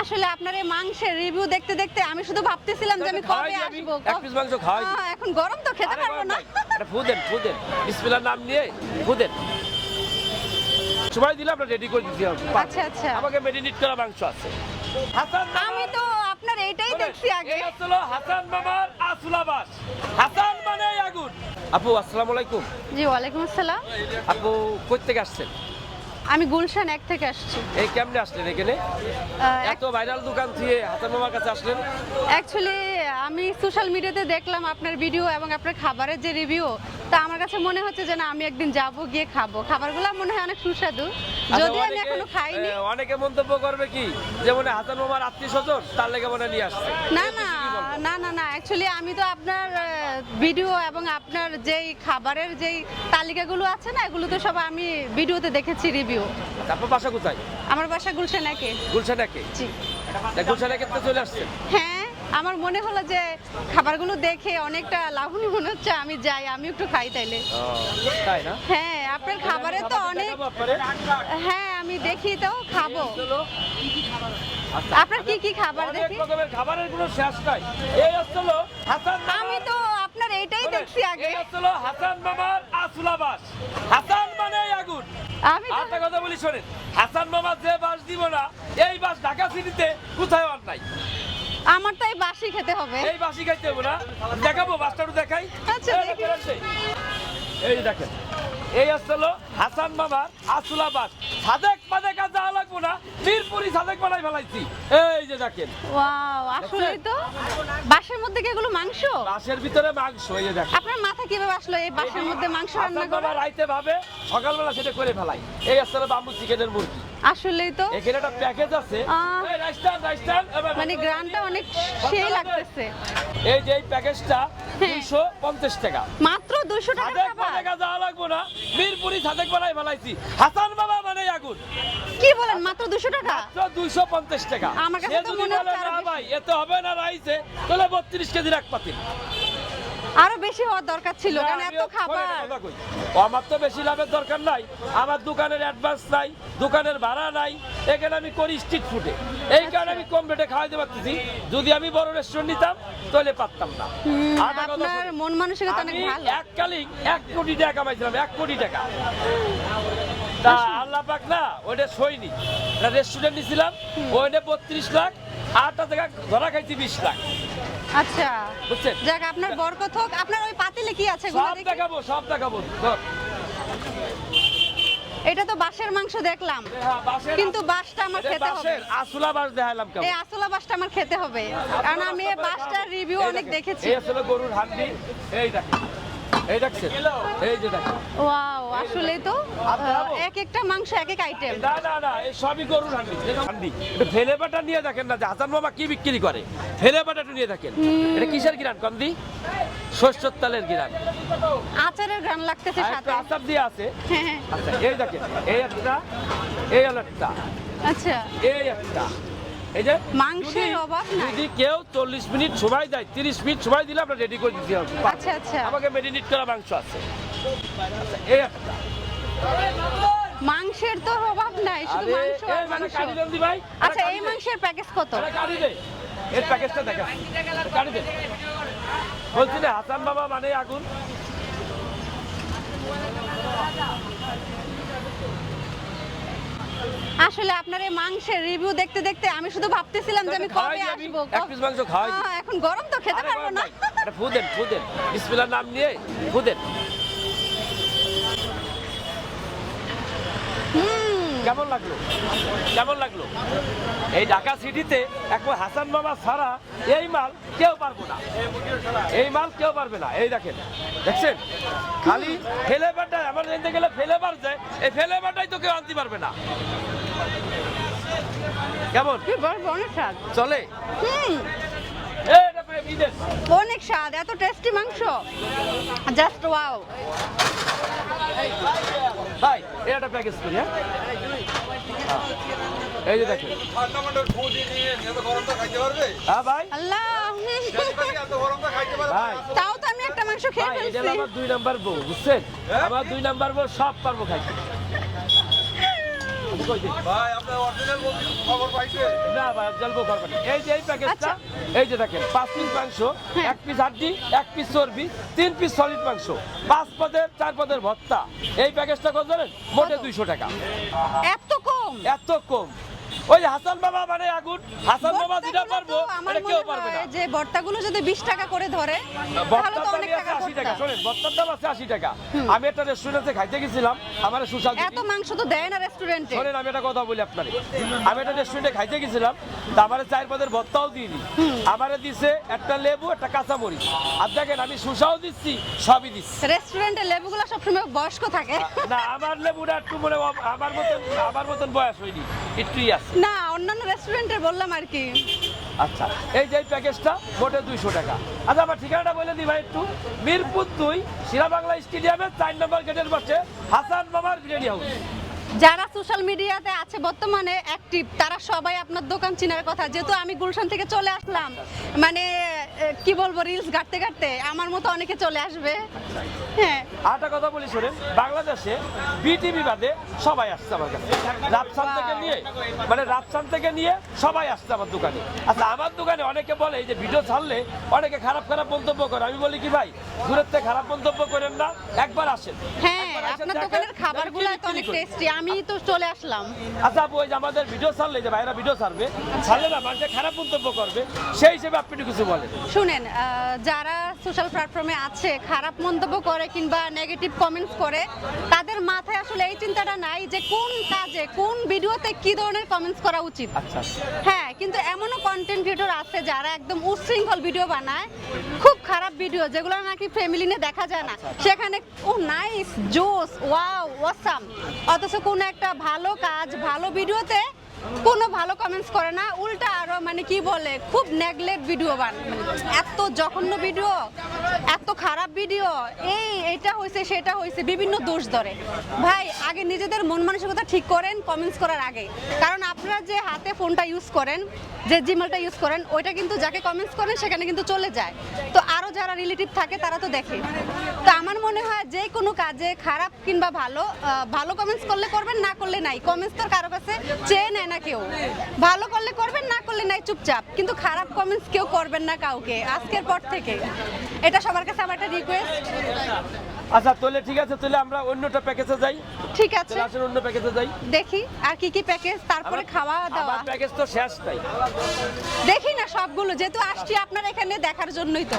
আসলে আপনার এই মাংসের রিভিউ দেখতে দেখতে আমি শুধু ভাবতেছিলাম যে আমি কবে আসব। এক piece মাংস দিবি। এখন গরম তো খেতে পারব না। এটা ফু দেন ফু দেন বিসমিল্লাহর নাম নিয়ে ফু দেন সময় দিলে আমরা রেডি করে দিতে হবে আচ্ছা, আচ্ছা। আমাকে মেরিনেট করা মাংস আছে। হাসান আমি তো আপনার এইটাই দেখছি আগে। এই হলো হাসান মামার আসুলাবাস হাসান মানে আগুন। আপু আসসালামু আলাইকুম। জি ওয়ালাইকুম আসসালাম। আপু কই থেকে আসছেন? আমি গুলশান এক থেকে আসছি। এই কেমনে আসলেন এখানে? এত ভাইরাল দোকান থেকে হাসান মামার কাছে আসলেন? অ্যাকচুয়ালি আমি সোশ্যাল মিডিয়াতে দেখলাম আপনার ভিডিও এবং আপনার খাবারের যে রিভিউ তা আমার কাছে মনে হচ্ছে যে না আমি একদিন যাব গিয়ে খাব। খাবারগুলো মনে হয় অনেক সুস্বাদু। আচ্ছা, যদি আমি এখনও খাইনি। অনেকে মন্তব্য করবে কি? যে মনে হাসান মামার আত্মীয় স্বজন তার লেগে মনে নিয়ে আসছে। না না? না না না অ্যাকচুয়ালি আমি তো আপনার ভিডিও এবং আপনার যেই খাবারের যেই তালিকাগুলো আছে না এগুলো তো সব আমি ভিডিওতে দেখেছি রিভিউ তারপর বাসা কোথায়? আমার বাসা গুলশান একে গুলশান একে জি। গুলশান একে তো চলে আসছেন হ্যাঁ আমার মনে হলো যে খাবারগুলো দেখে অনেকটা লাভুনি মনে হচ্ছে আমি যাই আমি একটু খাই তাইলে। তাই না? হ্যাঁ আপনার খাবারে তো অনেক হ্যাঁ আমি দেখি তো খাব। আচ্ছা, আপনার কি কি খাবার দেখি? খাবারের কোনো শেষ নাই। এই হাসান আমি তো আপনার শোনেন, দেখছি আগে। এই হচ্ছিল হাসান মামার আসুলাবাস। হাসান মানে আগুন। আমি একটা কথা বলি শোনেন হাসান মামা যে বাস দিব না এই বাস ঢাকা সিটিতে কোথায় আর নাই? আমার তো এই বাসি খেতে হবে। এই বাসি খাইতে হবে না? দেখাবো বাসটা একটু দেখাই। আচ্ছা, এই দেখি। দেখেন, এই। আসছিল হাসান মামার আসুলা বাস। সাদেক মাদেক আর লাগবো না মিরপুরি সাদেক বানাই ফেলাইছি। এই যে দেখেন। ওয়াও আসলে তো বাসের মধ্যে কি এগুলো মাংস? বাসের ভিতরে মাংস এই যে দেখেন। আপনার মাথা কীভাবে আসলো এই বাসের মধ্যে মাংস রান্না হাসান করা রাইতে ভাবে সকালবেলা সেটা করে ফেলাই। এই আসলে বাম্বু চিকেনের মুরগি। আসলেই তো। এখানে একটা প্যাকেজ আছে। এই রাইস্টান রাইস্টান মানে গ্রানটা অনেক সেই লাগতেছে। এই যে এই প্যাকেজটা হ্যাঁ। দুইশো পঞ্চাশ টাকা। মাত্র দুশো টাকা খাবার বানাই যা লাগবো না মিরপুরি সাদেক বানাই ফেলাইছি হাসান বাবা মানে আগুন। কি বলেন মাত্র দুশো টাকা? দুইশো পঞ্চাশ টাকা। আমার কাছে তো মনে হচ্ছে। ভাই এতে হবে না রাইছে তাহলে বত্রিশ কেজি রাখ পাতিল আরও বেশি হওয়ার দরকার ছিল কারণ এত খাবার। আমার তো বেশি লাভের দরকার নাই আমার দোকানের অ্যাডভান্স নাই দোকানের ভাড়া নাই এখানে আমি করি স্ট্রিট ফুডে এই কারণে আমি কম রেটে খাওয়াইতে পারতেছি যদি আমি বড় রেস্টুরেন্ট নিতাম তাহলে পারতাম না। আপনার মন মানসিকতা অনেক ভালো। এককালীন এক কোটি টাকা কামাইছিলাম এক কোটি টাকা। তা আল্লাহ পাক না ওইটা সইনি। রেস্টুরেন্ট নিছিলাম ওইটা বত্রিশ লাখ আটটা টাকা ধরা খাইছি বিশ লাখ। আচ্ছা। বুঝছেন? যাক আপনার বরকত হোক আপনার ওই পাতিলে কি আছে সব দেখাবো সব দেখাবো এটা তো বাঁশের মাংস দেখলাম। হ্যাঁ, কিন্তু বাঁশটা আমার খেতে হবে। আসলা বাস দেখালাম কেমন? এই আসলা বাঁশটা আমার খেতে হবে। কারণ আমি এই বাঁশটার রিভিউ অনেক দেখেছি। এই আসলে গরুর হাড্ডি এই দেখেন। এই দেখছেন? এই যে দেখেন। ওয়াও আসলেই তো এক একটা মাংস এক এক আইটেম না না না এই সবই গরুর হান্ডি হান্ডি একটু ফেলে বাটা নিয়ে দেখেন না যে হাসান মামা কি বিক্রি করে। ফেলে বাটাটা নিয়ে দেখেন। এটা কিসের গিরান কন্দি? শস্যর তালের গিরান। আচারের গান লাগতেছে সাথে। আচার দিয়ে আছে। হ্যাঁ, হ্যাঁ। আচ্ছা এই দেখেন এই একটা এই একটা। আচ্ছা। এই একটা। এই যে মাংসের অভাব নাই। যদি কেউ চল্লিশ মিনিট সময় দেয় তিরিশ মিনিট সময় দিলে আমরা রেডি করে দিতে হবে। আচ্ছা আচ্ছা। আমাকে মেরিনেট করা মাংস আছে। আচ্ছা, এই একটা। মাংসের তো অভাব নাই শুধু মাংস আর মানে মাংস। ভাই। আচ্ছা এই মাংসের প্যাকেজ কত? কাটি দে। এর প্যাকেজটা দেখা। কাটি দে। বলছি না হাসান বাবা মানে আগুন। আসলে আপনার এই মাংসের রিভিউ দেখতে দেখতে আমি শুধু ভাবতেছিলাম যে আমি কবে আসব। এক পিস মাংস খাওয়াই এখন গরম তো খেতে পারব না। এটা ফুদেন ফুদেন। ফু বিসমিল্লাহর নাম নিয়ে ফু লাগল? কেমন লাগল? এই ঢাকা সিটিতে একবার হাসান মামা ছাড়া এই মাল কেউ পারব না। এই মাল কেউ পারবে না। এই দেখেন দেখছেন? খালি ফেলে বাটায় আমার এনতে গেলে ফেলে যায় এই ফেলে বাটাই তো কেউ আনতে পারবে না। কেমন? অনেক স্বাদ। চলে। অনেক স্বাদ এত টেস্টি মাংস। জাস্ট ওয়াও এই একটা প্যাকেজ করি হ্যাঁ? হ্যাঁ। এই যে দেখেন। হ্যাঁ ভাই? আল্লাহ। এত গরমটা খাইতে পারবে ভাই। তাও তো আমি একটা মাংস খেয়ে ফেলছি। আমার দুই নাম্বার বউ বুঝছেন? আমার দুই নাম্বার বউ সব পারব খাইতে। ভাই আপনার অরিজিনাল খবর পাইছে? না ভাই জলবো করবেন এই যে এই প্যাকেজটা আচ্ছা। এই যে দেখেন পাঁচ পিস মাংস হ্যাঁ। এক পিস হাড্ডি এক পিস চর্বি তিন পিস সলিড মাংস পাঁচ পদের চার পদের ভর্তা। এই প্যাকেজটা কত জানেন? মোটে দুইশো টাকা। এত কম? এত কম। ওই হাসান বাবা মানে আগুন। হাসান বাবা যেটা পারব এটা কেউ পারবে না। যে ভর্তাগুলো যদি বিশ টাকা করে ধরে তাহলে তো অনেক টাকা আশি টাকা ভর্তা। শোনেন বর্তার দাম আছে আশি টাকা। আমি একটা রেস্টুরেন্টে খাইতে গেছিলাম আমার সুশাল এত মাংস তো দেয় না রেস্টুরেন্টে শোনেন আমি একটা কথা বলি আপনারে। আমি একটা রেস্টুরেন্টে খাইতে গেছিলাম তা আমারে চার পদের ভর্তাও দিইনি। আমারে দিছে একটা লেবু একটা কাঁচামরিচ। আর দেখেন আমি সুসাও দিচ্ছি সবই দিচ্ছি। রেস্টুরেন্টে লেবুগুলো সবসময় বয়স্ক থাকে। না আমার লেবুটা একটু মনে আমার মতন আমার মতন বয়স হয়নি একটুই আছে না অন্যান্য রেস্টুরেন্টে বললাম আর কি। আচ্ছা এই যে প্যাকেজটা মোটে দুইশো টাকা। আচ্ছা আমার ঠিকানাটা বলে দিই ভাই একটু। মিরপুর দুই শিরা বাংলা স্টেডিয়ামের চার নম্বর গেটের পাশে হাসান মামার বিরিয়ানি হাউস যারা সোশ্যাল মিডিয়াতে আছে বর্তমানে অ্যাক্টিভ তারা সবাই আপনার দোকান চিনার কথা। যেহেতু আমি গুলশান থেকে চলে আসলাম মানে কি বলব রিলস ঘাটতে ঘাটতে আমার মতো অনেকে চলে আসবে। হ্যাঁ। আর একটা কথা বলি শোনেন বাংলাদেশে বিটিভি বাদে সবাই আসছে আমার কাছে। রাজস্থান থেকে নিয়ে মানে রাজস্থান থেকে নিয়ে সবাই আসছে আমার দোকানে। আচ্ছা আমার দোকানে অনেকে বলে যে ভিডিও ছাড়লে অনেকে খারাপ খারাপ মন্তব্য করে। আমি বলি কি ভাই দূরের থেকে খারাপ মন্তব্য করেন না একবার আসেন। হ্যাঁ আপনার দোকানের খাবারগুলো তো অনেক টেস্টি আমি তো চলে আসলাম। আচ্ছা আপু ওই যে আমাদের ভিডিও ছাড়লে যে ভাইরা ভিডিও ছাড়বে ছাড়লে না মানুষের খারাপ মন্তব্য করবে সেই হিসেবে আপনি একটু কিছু বলেন। শুনেন যারা সোশ্যাল প্ল্যাটফর্মে আছে খারাপ মন্তব্য করে কিংবা নেগেটিভ কমেন্টস করে তাদের মাথায় আসলে এই চিন্তাটা নাই যে কোন কাজে কোন ভিডিওতে কি ধরনের কমেন্টস করা উচিত। আচ্ছা আচ্ছা। হ্যাঁ কিন্তু এমনও কন্টেন্ট ক্রিয়েটর আছে যারা একদম উচ্ছৃঙ্খল ভিডিও বানায় খুব খারাপ ভিডিও যেগুলো নাকি ফ্যামিলি নিয়ে দেখা যায় না। সেখানে ও নাইস জোস ওয়াও ওয়াসাম অথচ কোনো একটা ভালো কাজ ভালো ভিডিওতে কোনো ভালো কমেন্টস করে না, উল্টা আরও মানে কি বলে, খুব নেগলেক্ট ভিডিও বান। এত জঘন্য ভিডিও এত খারাপ ভিডিও এই, এটা হয়েছে সেটা হয়েছে বিভিন্ন দোষ ধরে। ভাই, আগে নিজেদের মন মানসিকতা ঠিক করেন কমেন্টস করার আগে। কারণ আপনারা যে হাতে ফোনটা ইউজ করেন, যে জিমেলটা ইউজ করেন, ওইটা কিন্তু যাকে কমেন্টস করেন, সেখানে কিন্তু চলে যায়। তো যারা রিলেটিভ থাকে তারা তো দেখে। তো আমার মনে হয় যে কোনো কাজে খারাপ কিংবা ভালো ভালো কমেন্টস করলে করবেন না করলে নাই। কমেন্টস তো কারও কাছে চেয়ে নেয় না কেউ। ভালো করলে করবেন না করলে নাই চুপচাপ। কিন্তু খারাপ কমেন্টস কেউ করবেন না কাউকে আজকের পর থেকে। এটা সবার কাছে আমার একটা রিকোয়েস্ট আচ্ছা তাহলে ঠিক আছে তাহলে আমরা অন্যটা প্যাকেজে যাই। ঠিক আছে। তাহলে আসলে অন্য প্যাকেজে যাই। দেখি আর কি কি প্যাকেজ তারপরে খাওয়া দাওয়া। প্যাকেজ তো শেষ তাই। দেখি না সবগুলো যেহেতু আসছি আপনার এখানে দেখার জন্যই তো।